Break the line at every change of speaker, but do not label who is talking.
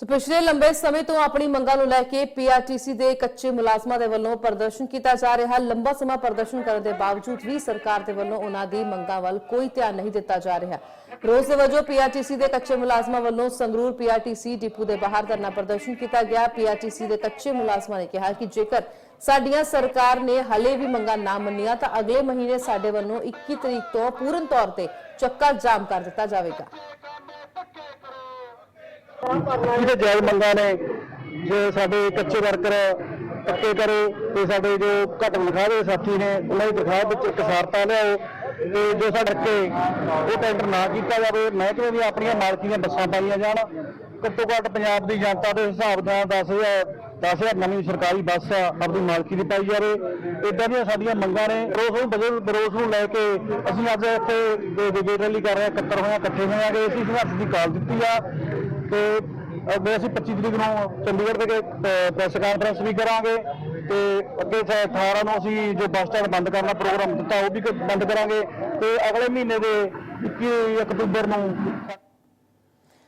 ਸੋ ਪਿਛਲੇ ਲੰਬੇ ਸਮੇਂ ਤੋਂ ਆਪਣੀ ਮੰਗਾਂ ਨੂੰ ਲੈ ਕੇ ਪੀਆਰਟੀਸੀ ਦੇ ਕੱਚੇ ਮੁਲਾਜ਼ਮਾਂ ਦੇ ਵੱਲੋਂ ਪ੍ਰਦਰਸ਼ਨ ਕੀਤਾ ਜਾ ਰਿਹਾ। ਹੈ ਲੰਬਾ ਸਮਾਂ ਪ੍ਰਦਰਸ਼ਨ ਕਰਨ ਦੇ ਬਾਵਜੂਦ ਵੀ ਸਰਕਾਰ ਦੇ ਵੱਲੋਂ ਉਹਨਾਂ ਦੀ ਮੰਗਾਂ ਵੱਲ ਕੋਈ ਧਿਆਨ ਨਹੀਂ ਦਿੱਤਾ ਜਾ ਰਿਹਾ। ਰੋਜ਼ ਦੇ ਵਜੋਂ ਪੀਆਰਟੀਸੀ ਦੇ ਕੱਚੇ ਮੁਲਾਜ਼ਮਾਂ ਵੱਲੋਂ ਸੰਗਰੂਰ ਪੀਆਰਟੀਸੀ ਡਿਪੂ ਦੇ ਬਾਹਰ ਧਰਨਾ ਪ੍ਰਦਰਸ਼ਨ ਕੀਤਾ ਗਿਆ। ਪੀਆਰਟੀਸੀ ਦੇ ਕੱਚੇ ਮੁਲਾਜ਼ਮਾਂ ਨੇ ਕਿਹਾ ਕਿ ਜੇਕਰ ਸਾਡੀਆਂ ਸਰਕਾਰ ਨੇ ਹਲੇ ਵੀ ਮੰਗਾਂ ਨਾ ਮੰਨੀਆਂ, ਤਾਂ ਅਗਲੇ ਮਹੀਨੇ ਸਾਡੇ ਵੱਲੋਂ 21 ਤਰੀਕ ਤੋਂ ਪੂਰਨ ਤੌਰ ਤੇ ਚੱਕਾ ਜਾਮ ਕਰ ਦਿੱਤਾ ਜਾਵੇਗਾ।
ਜਿਹੜੇ ਜਾਇਜ਼ ਮੰਗਾਂ ਨੇ ਜੇ ਸਾਡੇ ਕੱਚੇ ਵਰਕਰ ਪੱਕੇ ਕਰੋ ਤੇ ਸਾਡੇ ਜੋ ਘੱਟ ਤਨਖਾਹ ਦੇ ਸਾਥੀ ਨੇ ਉਹਨਾਂ ਦੀ ਤਨਖਾਹ ਵਿੱਚ ਇਕਸਾਰਤਾ ਲਿਆਓ ਤੇ ਜੋ ਸਾਡੇ ਕੇ ਉਹ ਟੈਂਡਰ ਨਾ ਕੀਤਾ ਜਾਵੇ ਮਹਿਕਮੇ ਦੀਆਂ ਆਪਣੀਆਂ ਮਾਲਕੀ ਦੀਆਂ ਬੱਸਾਂ ਪਾਈਆਂ ਜਾਣ। ਘੱਟੋ ਘੱਟ ਪੰਜਾਬ ਦੀ ਜਨਤਾ ਦੇ ਹਿਸਾਬ ਨਾਲ 10000 10000 ਨਵੀਂ ਸਰਕਾਰੀ ਬੱਸ ਆ ਆਪਣੀ ਮਾਲਕੀ ਦੀ ਪਾਈ ਜਾਵੇ। ਇਦਾਂ ਦੀਆਂ ਸਾਡੀਆਂ ਮੰਗਾਂ ਨੇ ਰੋਸ ਨੂੰ ਬਦਲ ਬਰੋਸ ਨੂੰ ਲੈ ਕੇ ਅਸੀਂ ਅੱਜ ਇੱਥੇ ਵਿਜੇ ਰੈਲੀ ਕਰ ਰਹੇ ਹਾਂ, ਇਕੱਤਰ ਹੋਇਆ ਇਕੱਠੇ ਹੋਇਆਗੇ ਅਸੀਂ ਸੰਘਰਸ਼ ਦੀ ਕਾਲ ਦਿੱਤੀ ਆ। ਤੇ ਅੱਗੇ ਅਸੀਂ 25 ਤਰੀਕ ਨੂੰ ਚੰਡੀਗੜ੍ਹ ਦੇ ਪ੍ਰੈਸ ਕਾਨਫਰੰਸ ਵੀ ਕਰਾਂਗੇ ਤੇ ਅੱਗੇ 18 ਨੂੰ ਅਸੀਂ ਜੋ ਬੱਸ ਸਟੈਂਡ ਬੰਦ ਕਰਨ ਦਾ ਪ੍ਰੋਗਰਾਮ ਦਿੱਤਾ ਉਹ ਵੀ ਬੰਦ ਕਰਾਂਗੇ ਤੇ ਅਗਲੇ ਮਹੀਨੇ ਦੇ 21 ਅਕਤੂਬਰ ਨੂੰ